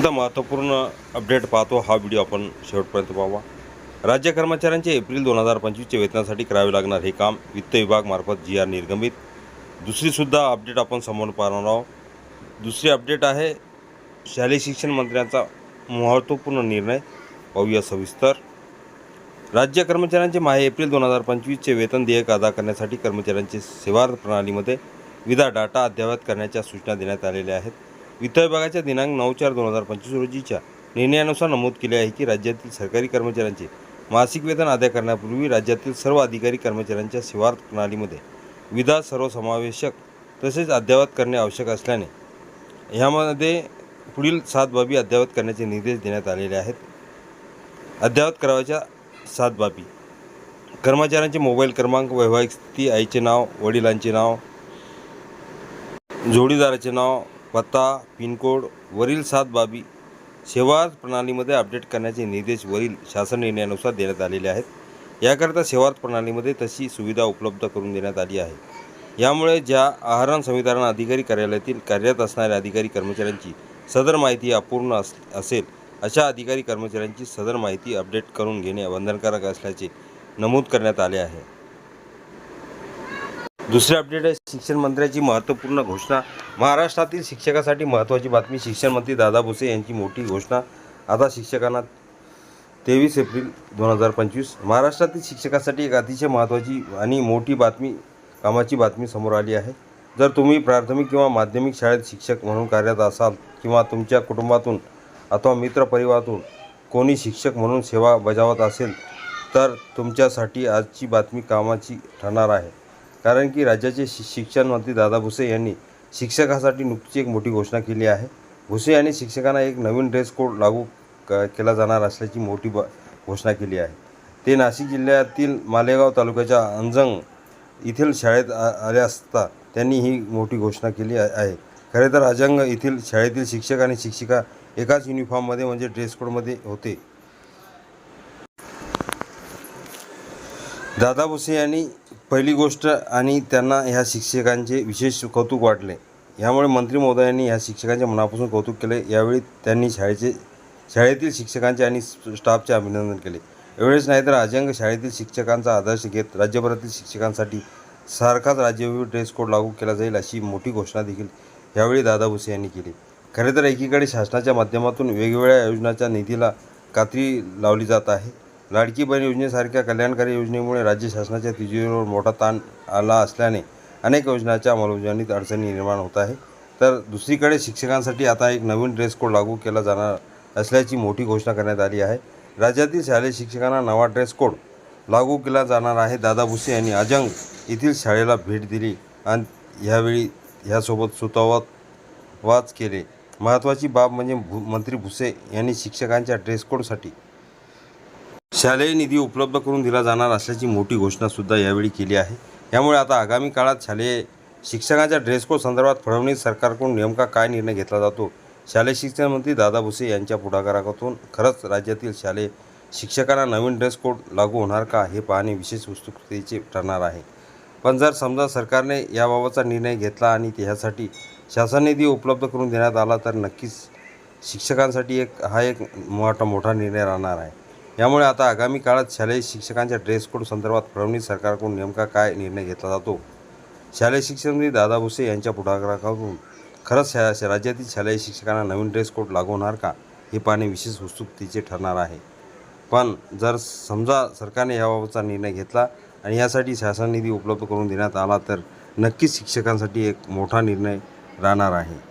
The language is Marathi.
एकदा महत्त्वपूर्ण अपडेट पाहतो हा व्हिडिओ आपण शेवटपर्यंत पाहावा राज्य कर्मचाऱ्यांचे एप्रिल दोन हजार पंचवीसच्या वेतनासाठी करावे लागणार हे काम वित्त विभागमार्फत जी आर निर्गमित. दुसरीसुद्धा अपडेट आपण समोर पाहणार आहोत. दुसरी अपडेट आहे शालेय शिक्षण मंत्र्यांचा महत्त्वपूर्ण निर्णय पाहूया सविस्तर. राज्य कर्मचाऱ्यांचे माहे एप्रिल दोन हजार पंचवीसचे वेतन देयक अदा करण्यासाठी कर्मचाऱ्यांचे सेवा प्रणालीमध्ये विदा डाटा अद्ययावत करण्याच्या सूचना देण्यात आलेल्या आहेत. वित्त विभागाच्या दिनांक नऊ चार दोन हजार पंचवीस रोजीच्या निर्णयानुसार नमूद केले आहे की राज्यातील सरकारी कर्मचाऱ्यांचे मासिक वेतन अदा करण्यापूर्वी राज्यातील सर्व अधिकारी कर्मचाऱ्यांच्या सेवा प्रणालीमध्ये विधा सर्वसमावेशक तसेच अद्ययावत करणे आवश्यक असल्याने ह्यामध्ये पुढील सात बाबी अद्ययावत करण्याचे निर्देश देण्यात आलेले आहेत. अद्ययावत करावयाच्या सात बाबी. कर्मचाऱ्यांचे मोबाईल क्रमांक वैवाहिक स्थिती आईचे नाव वडिलांचे नाव जोडीदाराचे नाव पत्ता पिनकोड वरील सात बाबी सेवा प्रणालीमध्ये अपडेट करण्याचे निर्देश वरील शासन निर्णयानुसार देण्यात आलेले आहेत. याकरिता सेवा प्रणालीमध्ये तशी सुविधा उपलब्ध करून देण्यात आली आहे. यामुळे ज्या आहारण संविधान अधिकारी कार्यालयातील कार्यरत असणाऱ्या अधिकारी कर्मचाऱ्यांची सदर माहिती अपूर्ण अस असेल अशा अधिकारी कर्मचाऱ्यांची सदर माहिती अपडेट करून घेणे बंधनकारक असल्याचे नमूद करण्यात आले आहे. दुसरे अपडेट आहे शिक्षण मंत्र्याची महत्त्वपूर्ण घोषणा. महाराष्ट्रातील शिक्षकासाठी महत्त्वाची बातमी शिक्षण मंत्री दादा भुसे यांची मोठी घोषणा. आता शिक्षकांना तेवीस एप्रिल दोन हजार पंचवीस. महाराष्ट्रातील शिक्षकासाठी एक अतिशय महत्त्वाची आणि मोठी बातमी कामाची बातमी समोर आली आहे. जर तुम्ही प्राथमिक किंवा माध्यमिक शाळेत शिक्षक म्हणून कार्यरत असाल किंवा तुमच्या कुटुंबातून अथवा मित्रपरिवारातून कोणी शिक्षक म्हणून सेवा बजावत असेल तर तुमच्यासाठी आजची बातमी कामाची ठरणार आहे. कारण की राज्याचे शि शिक्षण मंत्री दादा भुसे यांनी शिक्षकासाठी नुकतीच एक मोठी घोषणा केली आहे. भुसे यांनी शिक्षकांना एक नवीन ड्रेस कोड लागू क केला जाणार असल्याची मोठी ब घोषणा केली आहे. ते नाशिक जिल्ह्यातील मालेगाव तालुक्याच्या अंजंग येथील शाळेत आ आले असता त्यांनी ही मोठी घोषणा केली आहे. खरे तर अजंग येथील शाळेतील शिक्षक आणि शिक्षिका एकाच युनिफॉर्ममध्ये म्हणजे ड्रेस कोडमध्ये होते. दादा भुसे यांनी पहिली गोष्ट आणि त्यांना ह्या शिक्षकांचे विशेष कौतुक वाटले. यामुळे मंत्री महोदयांनी ह्या शिक्षकांच्या मनापासून कौतुक केले. यावेळी त्यांनी शाळेचे शाळेतील शिक्षकांचे आणि स्टाफचे अभिनंदन केले. एवढेच नाही तर अजंग शाळेतील शिक्षकांचा आदर्श घेत राज्यभरातील शिक्षकांसाठी सारखाच राज्यव्यापी ड्रेस कोड लागू केला जाईल अशी मोठी घोषणा देखील यावेळी दादा भुसे यांनी केली. खरे तर एकीकडे शासनाच्या माध्यमातून वेगवेगळ्या योजनांच्या निधीला कात्री लावली जात आहे. लाडकी बहीण योजनेसारख्या कल्याणकारी योजनेमुळे राज्य शासनाच्या तिजोरीवर मोठा ताण आला असल्याने अनेक योजनांच्या अंमलबजावणीत अडचणी निर्माण होत आहे. तर दुसरीकडे शिक्षकांसाठी आता एक नवीन ड्रेस कोड लागू केला जाणार असल्याची मोठी घोषणा करण्यात आली आहे. राज्यातील शालेय शिक्षकांना नवा ड्रेस कोड लागू केला जाणार आहे. दादा भुसे यांनी अजंग येथील शाळेला भेट दिली आणि ह्यावेळी ह्यासोबत सुतावत वाच केले. महत्त्वाची बाब म्हणजे भू मंत्री भुसे यांनी शिक्षकांच्या ड्रेस कोडसाठी शालेय निधी उपलब्ध करून दिला जाणार असल्याची मोठी घोषणासुद्धा यावेळी केली आहे. यामुळे आता आगामी काळात शालेय शिक्षकांच्या ड्रेस कोड संदर्भात फडणवीस सरकारकडून नेमका काय निर्णय घेतला जातो? शालेय शिक्षण मंत्री दादा भुसे यांच्या पुढाकारातून खरंच राज्यातील शालेय शिक्षकांना नवीन ड्रेस कोड लागू होणार का हे पाहणे विशेष उत्सुकतेचे ठरणार आहे. पण जर समजा सरकारने याबाबतचा निर्णय घेतला आणि त्यासाठी शासन निधी उपलब्ध करून देण्यात आला तर नक्कीच शिक्षकांसाठी एक हा एक मोठा मोठा निर्णय राहणार आहे. यामुळे आता आगामी काळात शालेय शिक्षकांच्या ड्रेस कोड संदर्भात फडणवीस सरकारकडून नेमका काय निर्णय घेतला जातो? शालेय शिक्षणमंत्री दादा भुसे यांच्या पुढाकारातून खरंच शा शा- राज्यातील शालेय शिक्षकांना नवीन ड्रेस कोड लागू होणार का? हे पाहणे विशेष उत्सुकतेचे ठरणार आहे. पण जर समजा सरकारने याबाबतचा निर्णय घेतला आणि यासाठी शासन निधी उपलब्ध करून देण्यात आला तर नक्कीच शिक्षकांसाठी एक मोठा निर्णय राहणार आहे.